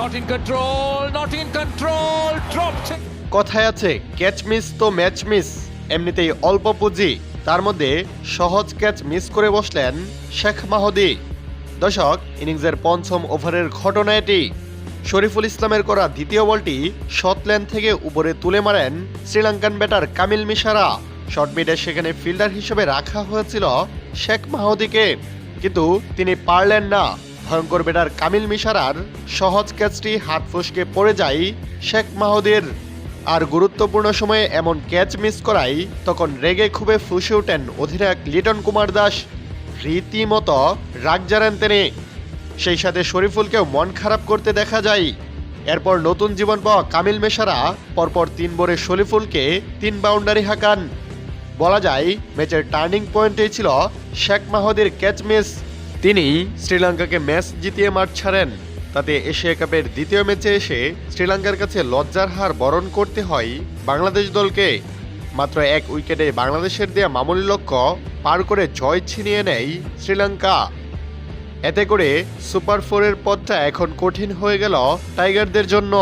Not in control, not in control. Dropped. কথায় আছে catch miss তো ম্যাচ মিস এমনিতেই অল্প পুঁজি। তার মধ্যে সহজ ক্যাচ মিস করে বসলেন শেখ মাহদি। দর্শক ইনিংসের পঞ্চম ওভারের ঘটনা এটি। শরীফুল ইসলামের করা দ্বিতীয় বলটি শটল্যান্ড থেকে উপরে তুলে মারেন শ্রীলঙ্কান ব্যাটার কামিল মিশারা। শর্ট মিডে সেখানে ফিল্ডার হিসেবে রাখা হয়েছিল শেখ মাহদিকে। কিন্তু তিনি পারলেন না। ভয়ঙ্কর ব্যাটার কামিল মিশারার সহজ ক্যাচটি হাত ফসকে পড়ে যায় শেখ মাহদির আর গুরুত্বপূর্ণ সময়ে এমন ক্যাচ মিস করাই তখন রেগে খুবই ফুসে ওঠেন অধিনায়ক লিটন কুমার দাস। রীতিমতো রাগ জানান তিনি। সেই সাথে শরীফুলকেও মন খারাপ করতে দেখা যায়। এরপর নতুন জীবন পাওয়া কামিল মেশারা পরপর তিন বরে শরীফুলকে তিন বাউন্ডারি হাঁকান। বলা যায়, ম্যাচের টার্নিং পয়েন্টেই ছিল শেখ মাহদির ক্যাচ মিস। তিনি শ্রীলঙ্কাকে ম্যাচ জিতিয়ে মাঠ ছাড়েন। তাতে এশিয়া কাপের দ্বিতীয় ম্যাচে এসে শ্রীলঙ্কার কাছে লজ্জার হার বরণ করতে হয় বাংলাদেশ দলকে। মাত্র এক উইকেটে বাংলাদেশের দেয়া মামুলি লক্ষ্য পার করে জয় ছিনিয়ে নেয় শ্রীলঙ্কা। এতে করে সুপার ফোরের পথটা এখন কঠিন হয়ে গেল টাইগারদের জন্য।